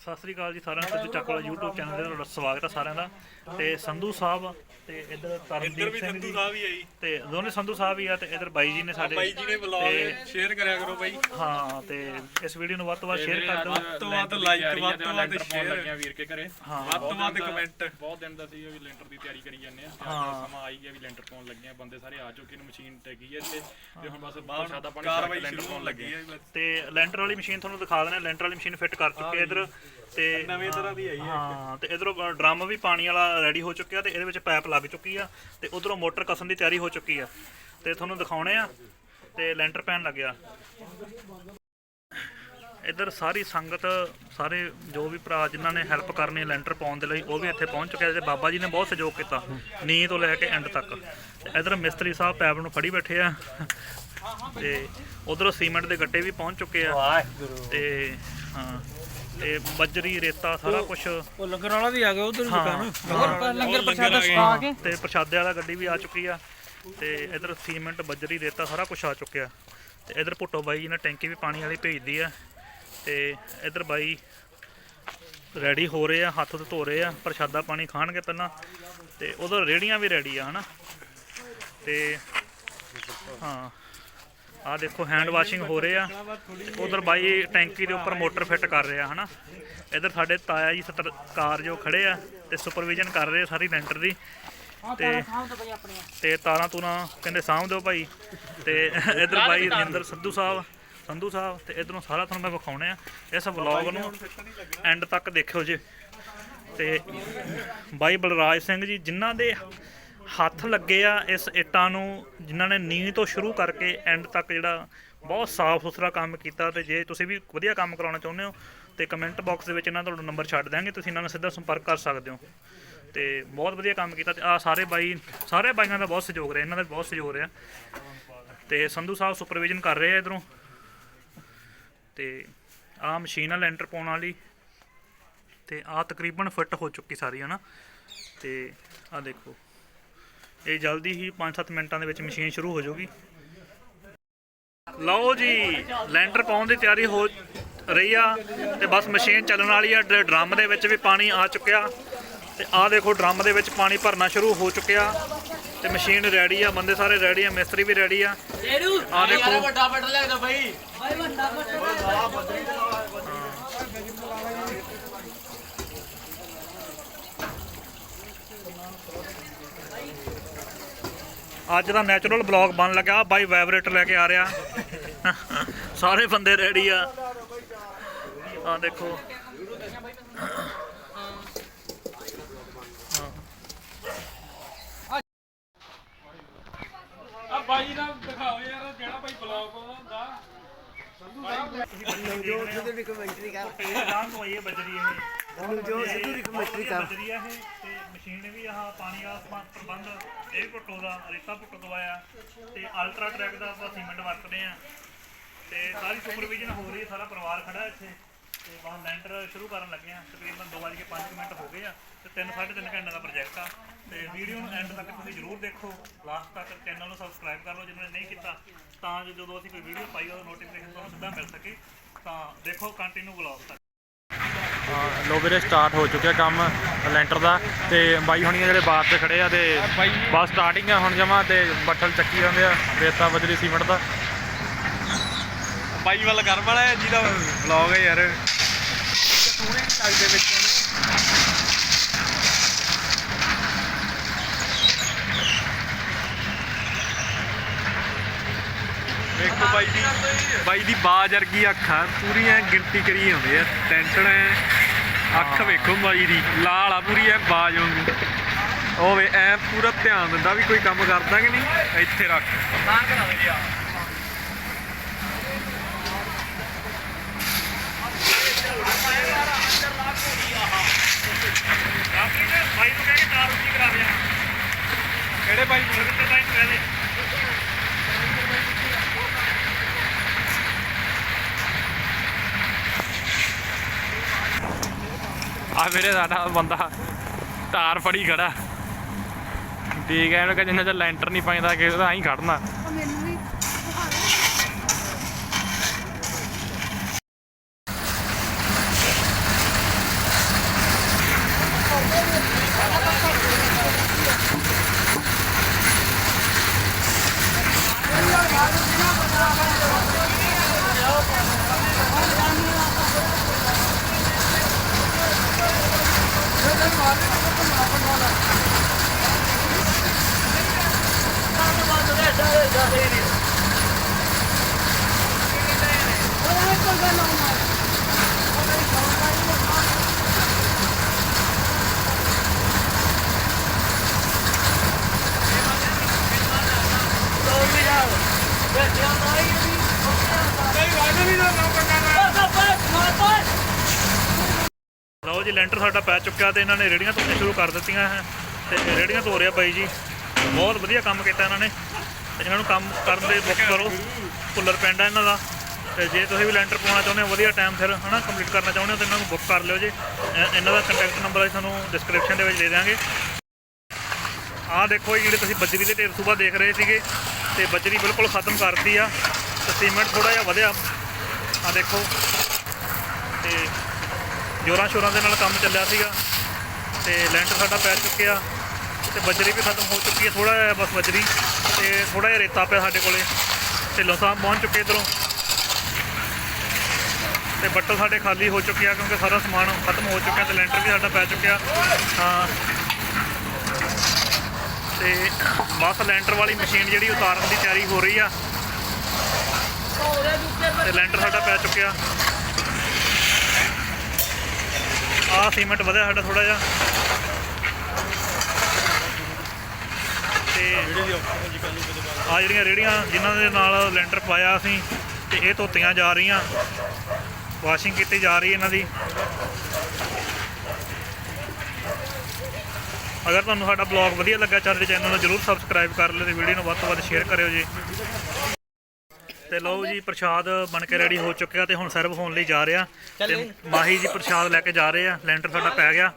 ਸਤਿ ਸ੍ਰੀ ਅਕਾਲ ਜੀ ਸਾਰਿਆਂ ਨੂੰ ਤੁਸੀਂ ਚੱਕ ਲਓ YouTube ਚੈਨਲ ਤੇ ਤੁਹਾਡਾ ਸਵਾਗਤ ਹੈ ਸਾਰਿਆਂ ਦਾ। ਤੇ ਸੰਧੂ ਸਾਹਿਬ ਤੇ ਇੱਧਰ ਇੱਧਰ ਤਰਨਦੀਪ ਵੀ ਸਿੰਘ ਸੰਧੂ ਜੀ ਸਾਹਿਬ ਹੀ ਆਈ ਤੇ ਦੋਨੇ ਸੰਧੂ ਸਾਹਿਬ ਹੀ ਆ ਤੇ ਇੱਧਰ ਬਾਈ ਜੀ ਨੇ ਸਾਡੇ ਬਾਈ ਜੀ ਨੇ ਵਲੌਗ ਸ਼ੇਅਰ ਕਰਿਆ ਕਰੋ ਬਾਈ। ਹਾਂ ਤੇ ਇਸ ਵੀਡੀਓ ਨੂੰ ਵੱਧ ਤੋਂ ਵੱਧ ਸ਼ੇਅਰ ਕਰ ਦਿਓ। ਵੱਧ ਤੋਂ ਵੱਧ like, ਵੱਧ ਤੋਂ ਵੱਧ। ਲੱਗਿਆ ਵੀਰ ਕੇ ਘਰੇ। ਹਾਂ। ਵੱਧ ਤੋਂ ਵੱਧ ਕਮੈਂਟ ਬਹੁਤ ਦਿਨ ਦਾ ਸੀ ਵੀ ਲੈਂਟਰ ਦੀ ਤਿਆਰੀ ਕਰੀ ਜਾਂਦੇ ਆ। ਤੇ ਹਾਂ। ਸਮਾਂ ਆਈ ਗਿਆ ਵੀ ਲੈਂਟਰ ਪਾਉਣ ਲੱਗੇ ਆ ਬੰਦੇ ਸਾਰੇ ਆ ਚੁੱਕੇ ਨੇ ਮਸ਼ੀਨ ਟੈਗੀ ਹੈ ਇੱਥੇ। ਤੇ ਹੁਣ ਬਸ ਬਾਹਰ ਪ੍ਰਸ਼ਾਦਾ ਪਾਣੀ ਲੈਂਟਰ ਪਾਉਣ ਲੱਗੇ ਆ। ਤੇ ਲੈਂਟਰ ਵਾਲੀ ਮਸ਼ੀਨ ਤੁਹਾਨੂੰ ਦਿਖਾ ਦਿੰਦੇ ਲੈਂਟਰ ਵਾਲੀ ਮਸ਼ੀਨ ਫਿੱਟ ਕਰ ਚੁੱਕੇ ਆ ਇੱਧਰ। ਤੇ ਨਵੇਂ ਤਰ੍ਹਾਂ ਦੀ ਆਈ ਹੈ ਹਾਂ ਤੇ ਇਧਰੋਂ ਡਰਮ ਵੀ ਪਾਣੀ ਵਾਲਾ ਰੈਡੀ ਹੋ ਚੁੱਕਿਆ ਤੇ ਇਹਦੇ ਵਿੱਚ ਪਾਈਪ ਲੱਗ ਚੁੱਕੀ ਆ ਤੇ ਉਧਰੋਂ ਮੋਟਰ ਕਸਣ ਦੀ ਤਿਆਰੀ ਹੋ ਚੁੱਕੀ ਆ। ਤੇ ਤੁਹਾਨੂੰ ਦਿਖਾਉਣੇ ਆ ਤੇ ਲੈਂਟਰ ਪੈਣ ਲੱਗਿਆ। ਇੱਧਰ ਸਾਰੀ ਸੰਗਤ ਸਾਰੇ ਜੋ ਵੀ ਭਰਾ ਜਿਨ੍ਹਾਂ ਨੇ ਹੈਲਪ ਕਰਨੀ ਲੈਂਟਰ ਪਾਉਣ ਦੇ ਲਈ ਉਹ ਵੀ ਇੱਥੇ ਪਹੁੰਚ ਚੁੱਕੇ ਆ ਤੇ ਬਾਬਾ ਜੀ ਨੇ ਬਹੁਤ ਸਹਿਯੋਗ ਕੀਤਾ ਨੀਂਹ ਤੋਂ ਲੈ ਕੇ ਐਂਡ ਤੱਕ। ਤੇ ਇੱਧਰ ਮਿਸਤਰੀ ਸਾਹਿਬ ਪੈਪ ਨੂੰ ਫੜੀ ਬੈਠੇ ਆ। ਤੇ ਉਧਰੋਂ ਸੀਮੈਂਟ ਦੇ ਗੱਟੇ ਵੀ ਪਹੁੰਚ ਚੁੱਕੇ ਆ। ਤੇ ਹਾਂ। ਤੇ ਬੱਜਰੀ ਰੇਤਾ ਸਾਰਾ ਕੁਝ ਉਹ ਲੰਗਰ ਵਾਲਾ ਵੀ ਆ ਗਿਆ ਉਧਰ ਹਾਂ। ਦੁਕਾਨ। ਲੰਗਰ ਪ੍ਰਸ਼ਾਦਾ ਛਕਾ ਕੇ। ਤੇ ਪ੍ਰਸ਼ਾਦੇ ਵਾਲਾ ਗੱਡੀ ਵੀ ਆ ਚੁੱਕੀ ਆ। ਤੇ ਇਧਰ ਸੀਮੈਂਟ ਬੱਜਰੀ ਰੇਤਾ ਸਾਰਾ ਕੁਝ ਆ ਚੁੱਕਿਆ। ਤੇ ਇਧਰ ਪੁੱਟੋ ਬਾਈ ਜੀ ਨੇ ਟੈਂਕੀ ਵੀ ਪਾਣੀ ਵਾਲੀ ਭੇਜਦੀ ਆ। ਤੇ ਇਧਰ ਬਾਈ ਰੈਡੀ ਹੋ ਰਹੇ ਆ ਹੱਥ ਤੇ ਧੋ ਰਹੇ ਆ ਪ੍ਰਸ਼ਾਦਾ ਪਾਣੀ ਖਾਣਗੇ ਪਹਿਲਾਂ। ਤੇ ਉਧਰ ਰੇੜੀਆਂ ਵੀ ਰੈਡੀ ਆ ਹਨਾ? ਤੇ ਹਾਂ। ਆ ਦੇਖੋ ਹੈਂਡ ਵਾਸ਼ਿੰਗ ਹੋ ਰਹੇ ਆ। ਉਧਰ ਬਾਈ ਟੈਂਕੀ ਦੇ ਉੱਪਰ ਮੋਟਰ ਫਿੱਟ ਕਰ ਰਿਹਾ ਹਨਾ? ਇਧਰ ਸਾਡੇ ਤਾਇਆ ਜੀ ਸਤਰਕਾਰ ਜੋ ਖੜੇ ਆ ਤੇ ਸੁਪਰਵਿਜ਼ਨ ਕਰ ਰਹੇ ਆ ਸਾਰੀ ਲੈਂਟਰ ਦੀ। ਤੇ ਤੇ ਤਾਰਾਂ ਤੂਰਾਂ ਕਹਿੰਦੇ ਸਾਂਭ ਦਿਓ ਭਾਈ। ਤੇ ਇਧਰ ਬਾਈ ਰਜਿੰਦਰ ਸੰਧੂ ਸਾਹਿਬ ਸੰਧੂ ਸਾਹਿਬ ਤੇ ਇਧਰੋਂ ਸਾਰਾ ਤੁਹਾਨੂੰ ਮੈਂ ਵਿਖਾਉਣੇ ਆ। ਇਸ ਵਲੌਗ ਨੂੰ ਐਂਡ ਤੱਕ ਦੇਖਿਓ ਜੀ। ਤੇ ਬਾਈ ਬਲਰਾਜ ਸਿੰਘ ਜੀ ਜਿਨ੍ਹਾਂ ਦੇ ਹੱਥ ਲੱਗੇ ਆ ਇਸ ਇੱਟਾਂ ਨੂੰ, ਜਿਨ੍ਹਾਂ ਨੇ ਨੀਂਹ ਤੋਂ ਸ਼ੁਰੂ ਕਰਕੇ ਐਂਡ ਤੱਕ ਜਿਹੜਾ ਬਹੁਤ ਸਾਫ਼ ਸੁਥਰਾ ਕੰਮ ਕੀਤਾ ਤੇ ਜੇ ਤੁਸੀਂ ਵੀ ਵਧੀਆ ਕੰਮ ਕਰਾਉਣਾ ਚਾਹੁੰਦੇ ਹੋ ਤੇ ਕਮੈਂਟ ਬਾਕਸ ਦੇ ਵਿੱਚ ਇਹਨਾਂ ਦਾ ਨੰਬਰ ਛੱਡ ਦਿਆਂਗੇ, ਤੁਸੀਂ ਇਹਨਾਂ ਨਾਲ ਸਿੱਧਾ ਸੰਪਰਕ ਕਰ ਸਕਦੇ ਹੋ। ਤੇ ਬਹੁਤ ਵਧੀਆ ਕੰਮ ਕੀਤਾ ਤੇ ਆ ਸਾਰੇ ਬਾਈ, ਸਾਰੇ ਬਾਈਆਂ ਦਾ ਬਹੁਤ ਸਹਿਯੋਗ ਰਿਹਾ, ਇਹਨਾਂ ਦਾ ਬਹੁਤ ਸਹਿਯੋਗ ਰਿਹਾ। ਤੇ ਸੰਧੂ ਸਾਹਿਬ ਸੁਪਰਵਿਜ਼ਨ ਕਰ ਰਹੇ ਆ ਇਧਰੋਂ। ਤੇ ਆ ਮਸ਼ੀਨ ਆ ਲੈਂਟਰ ਪਾਉਣ ਵਾਲੀ। ਤੇ ਆ ਤਕਰੀਬਨ ਫਿੱਟ ਹੋ ਚੁੱਕੀ ਸਾਰੀ, ਹਨਾ? ਤੇ ਆ ਦੇਖੋ। ਇਹ ਜਲਦੀ ਹੀ 5-7 ਮਿੰਟਾਂ ਦੇ ਵਿੱਚ ਮਸ਼ੀਨ ਸ਼ੁਰੂ ਹੋ ਜਾਊਗੀ। ਲਓ ਜੀ ਲੈਂਟਰ ਪਾਉਣ ਦੀ ਤਿਆਰੀ ਹੋ ਰਹੀ ਆ ਤੇ ਬਸ ਮਸ਼ੀਨ ਚੱਲਣ ਵਾਲੀ ਆ ਡਰਮ ਦੇ ਵਿੱਚ ਵੀ ਪਾਣੀ ਆ ਚੁੱਕਿਆ ਤੇ ਆ ਦੇਖੋ ਡਰਮ ਦੇ ਵਿੱਚ ਪਾਣੀ ਭਰਨਾ ਸ਼ੁਰੂ ਹੋ ਚੁੱਕਿਆ ਤੇ ਮਸ਼ੀਨ ਰੈਡੀ ਆ ਬੰਦੇ ਸਾਰੇ ਰੈਡੀ ਆ ਮਿਸਤਰੀ ਵੀ ਰੈਡੀ ਆ। ਆ ਦੇਖੋ। ਵੱਡਾ ਵੱਡਾ ਲੱਗਦਾ ਭਾਈ ਅੱਜ ਦਾ ਨੈਚੁਰਲ ਬਲੌਗ ਬਣ ਲੱਗਾ ਬਾਈ ਵਾਈਬ੍ਰੇਟਰ ਲੈ ਕੇ ਆ ਰਿਹਾ। ਸਾਰੇ ਬੰਦੇ ਰੈਡੀ ਆ। ਆ ਦੇਖੋ। ਆ ਬਾਈ ਦਾ ਦਿਖਾਓ ਯਾਰ ਜਿਹੜਾ ਬਾਈ ਬਲੌਗ ਪਾਉਂਦਾ ਜੋ ਸਿੱਧੂ ਦੀ ਕਮੈਂਟਰੀ ਕਰ। ਨਾਮ ਤੋਂ ਇਹ ਬਜਰੀ ਇਹ ਜੋ ਸਿੱਧੂ ਦੀ ਕਮੈਂਟਰੀ ਕਰ। ਬਜਰੀ ਤੇ ਮਸ਼ੀਨ ਵੀ ਆਹ ਪਾਣੀ ਵਾਲਾ ਪ੍ਰਬੰਧ, ਇਹ ਵੀ ਪੁੱਟੋ ਦਾ ਰੇਤਾ ਪੁੱਟੋ ਦਵਾਇਆ ਤੇ ਅਲਟਰਾ ਟਰੈਕ ਦਾ ਆਪਾਂ ਸੀਮੈਂਟ ਵਰਤਦੇ ਆ ਤੇ ਸਾਰੀ ਸੁਪਰਵਿਜ਼ਨ ਹੋ ਰਹੀ ਹੈ, ਸਾਰਾ ਪਰਿਵਾਰ ਖੜਾ ਇੱਥੇ। ਤੇ ਬਾਹਰ ਲੈਂਟਰ ਸ਼ੁਰੂ ਕਰਨ ਲੱਗੇ ਆ ਤਕਰੀਬਨ 2:05 ਮਿੰਟ ਹੋ ਗਏ ਆ। ਤੇ 3 3.5 ਘੰਟੇ ਦਾ ਪ੍ਰੋਜੈਕਟ ਆ। ਤੇ ਵੀਡੀਓ ਨੂੰ ਐਂਡ ਤੱਕ ਤੁਸੀਂ ਜਰੂਰ ਦੇਖੋ। ਲਾਸਟ ਤੱਕ ਚੈਨਲ ਨੂੰ ਸਬਸਕ੍ਰਾਈਬ ਕਰ ਲਓ ਜਿਹਨਾਂ ਨੇ ਨਹੀਂ ਕੀਤਾ। ਤਾਂ ਜੋ ਜਦੋਂ ਅਸੀਂ ਕੋਈ ਵੀਡੀਓ ਪਾਈ ਉਹਦਾ ਨੋਟੀਫਿਕੇਸ਼ਨ ਤੁਹਾਨੂੰ ਸਿੱਧਾ ਮਿਲ ਸਕੇ। ਤਾਂ ਦੇਖੋ ਕੰਟੀਨਿਊ ਵਲੌਗ ਤੱਕ। ਲੋ ਵੀਰੇ ਸਟਾਰਟ ਹੋ ਚੁੱਕਿਆ ਕੰਮ ਲੈਂਟਰ ਦਾ ਤੇ ਬਾਈ ਹੁਣੀ ਜਿਹੜੇ ਬਾਤ ਤੇ ਖੜੇ ਆ ਤੇ ਬਸ ਸਟਾਰਟਿੰਗ ਆ ਹੁਣ ਜਮਾ ਤੇ ਬੱਠਲ ਚੱਕੀ ਜਾਂਦੇ ਆ ਰੇਤਾ ਬਜਰੀ ਸੀਮੈਂਟ ਦਾ। ਬਾਈ ਵੱਲ ਕਰ ਵਾਲਾ ਜਿਹਦਾ ਬਲੌਗ ਹੈ ਯਾਰ। ਸੋਹਣੇ ਲੱਗਦੇ ਵਿੱਚ ਦੇਖੋ ਬਾਈ ਦੀ ਬਾਈ ਦੀ ਬਾਜ ਵਰਗੀ ਅੱਖਾਂ ਪੂਰੀਆਂ ਗਿਣਤੀ ਕਰੀ ਆਉਂਦੇ ਆ ਟੈਂਸ਼ਨ ਅੱਖ ਵੇਖੋ ਬਾਈ ਦੀ ਲਾਲ ਆ ਪੂਰੀ ਐ ਬਾਜ ਵਾਂਗੂ। ਉਹ ਵੇ ਐ ਪੂਰਾ ਧਿਆਨ ਦਿੰਦਾ ਵੀ ਕੋਈ ਕੰਮ ਕਰਦਾ ਕਿ ਨਹੀਂ ਇੱਥੇ ਰੱਖ। ਬਾਈ ਨੂੰ ਕਹਿ ਕੇ ਕਾਰ ਕਰਾ ਦਿਆਂ। ਕਿਹੜੇ ਬਾਈ ਨੂੰ ਕਹਿ ਦੇ ਆ ਸਾਡਾ ਬੰਦਾ ਤਾਰ ਫੜੀ ਖੜਾ। ਠੀਕ ਹੈ, ਇਹਨੂੰ ਕਿ ਜਿੰਨਾ ਚਿਰ ਲੈਂਟਰ ਨਹੀਂ ਪਾਈਦਾ ਕਿ ਉਹਦਾ ਐਂ ਖੜਨਾ ਲਓ ਜੀ, ਲੈਂਟਰ ਸਾਡਾ ਪੈ ਚੁੱਕਿਆ ਤੇ ਇਹਨਾਂ ਨੇ ਰੇੜੀਆਂ ਧੋਣੀਆਂ ਸ਼ੁਰੂ ਕਰ ਦਿੱਤੀਆਂ ਹੈ ਤੇ ਰੇੜੀਆਂ ਧੋ ਰਿਹਾ ਬਾਈ ਜੀ। ਬਹੁਤ ਵਧੀਆ ਕੰਮ ਕੀਤਾ ਇਹਨਾਂ ਨੇ। ਤੇ ਇਹਨਾਂ ਨੂੰ ਕੰਮ ਕਰਨ ਦੇ ਬੁੱਕ ਕਰੋ। ਭੁੱਲਰ ਪਿੰਡ ਆ ਇਹਨਾਂ ਦਾ। ਤੇ ਜੇ ਤੁਸੀਂ ਵੀ ਲੈਂਟਰ ਪਾਉਣਾ ਚਾਹੁੰਦੇ ਹੋ, ਵਧੀਆ ਟਾਈਮ ਫਿਰ ਹਨਾ ਕੰਪਲੀਟ ਕਰਨਾ ਚਾਹੁੰਦੇ ਹੋ ਤਾਂ ਇਹਨਾਂ ਨੂੰ ਬੁੱਕ ਕਰ ਲਿਓ ਜੀ। ਇਹਨਾਂ ਦਾ ਕੰਟੈਕਟ ਨੰਬਰ ਅਸੀਂ ਤੁਹਾਨੂੰ ਡਿਸਕ੍ਰਿਪਸ਼ਨ ਦੇ ਵਿੱਚ ਦੇ ਦਿਆਂਗੇ। ਆਹ ਦੇਖੋ ਜੀ, ਜਿਹੜੇ ਤੁਸੀਂ ਬੱਜਰੀ ਦੇ ਢੇਰ ਸੁਬਾ ਦੇਖ ਰਹੇ ਸੀਗੇ, ਤੇ ਬੱਜਰੀ ਬਿਲਕੁਲ ਖਤਮ ਕਰਤੀ ਆ। ਤੇ ਸੀਮੈਂਟ ਥੋੜਾ ਜਿਹਾ ਵਧਿਆ। ਆ ਦੇਖੋ। ਤੇ ਜੋਰਾਂ ਸ਼ੋਰਾਂ ਦੇ ਨਾਲ ਕੰਮ ਚੱਲਿਆ ਸੀਗਾ। ਤੇ ਲੈਂਟਰ ਸਾਡਾ ਪੈ ਚੁੱਕਿਆ। ਤੇ ਬਜਰੀ ਵੀ ਖਤਮ ਹੋ ਚੁੱਕੀ ਹੈ ਥੋੜਾ ਜਿਹਾ ਬਸ ਬਜਰੀ। ਤੇ ਥੋੜਾ ਜਿਹਾ ਰੇਤਾ ਪਿਆ ਸਾਡੇ ਕੋਲੇ। ਢਿੱਲੋਂ ਸਾਹਿਬ ਪਹੁੰਚ ਚੁੱਕੇ ਇੱਧਰੋਂ। ਤੇ ਬੱਟਲ ਸਾਡੇ ਖਾਲੀ ਹੋ ਚੁੱਕੀ ਆ ਕਿਉਂਕਿ ਸਾਰਾ ਸਮਾਨ ਖਤਮ ਹੋ ਚੁੱਕਿਆ ਤੇ ਲੈਂਟਰ ਵੀ ਸਾਡਾ ਪੈ ਚੁੱਕਿਆ। ਹਾਂ। ਤੇ ਬਸ ਲੈਂਟਰ ਵਾਲੀ ਮਸ਼ੀਨ ਜਿਹੜੀ ਉਤਾਰਨ ਦੀ ਤਿਆਰੀ ਹੋ ਰਹੀ ਆ। ਤੇ ਲੈਂਟਰ ਸਾਡਾ ਪੈ ਚੁੱਕਿਆ। ਆਹ ਸੀਮੈਂਟ ਵਧਿਆ ਸਾਡਾ ਥੋੜਾ ਜਿਹਾ। ਤੇ ਆ ਜਿਹੜੀਆਂ ਰੇੜੀਆਂ ਜਿਨ੍ਹਾਂ ਦੇ ਨਾਲ ਲੈਂਟਰ ਪਾਇਆ ਅਸੀਂ ਤੇ ਇਹ ਧੋਤੀਆਂ ਜਾ ਰਹੀਆਂ। ਵਾਸ਼ਿੰਗ ਕੀਤੀ ਜਾ ਰਹੀ ਇਹਨਾਂ ਦੀ। ਅਗਰ ਤੁਹਾਨੂੰ ਸਾਡਾ ਬਲੌਗ ਵਧੀਆ ਲੱਗਾ ਚੱਲਦੇ ਚੈਨਲ ਨੂੰ ਜਰੂਰ ਸਬਸਕ੍ਰਾਈਬ ਕਰ ਲਿਓ ਤੇ ਵੀਡੀਓ ਨੂੰ ਵੱਧ ਤੋਂ ਵੱਧ ਸ਼ੇਅਰ ਕਰਿਓ ਜੀ। ਤੇ ਲਓ ਜੀ ਪ੍ਰਸ਼ਾਦ ਬਣ ਕੇ ਰੈਡੀ ਹੋ ਚੁੱਕਿਆ ਤੇ ਹੁਣ ਸਰਵ ਹੋਣ ਲਈ ਜਾ ਰਿਹਾ। ਤੇ ਮਾਹੀ ਜੀ ਪ੍ਰਸ਼ਾਦ ਲੈ ਕੇ ਜਾ ਰਹੇ ਆ। ਲੈਂਟਰ ਸਾਡਾ ਪੈ ਗਿਆ।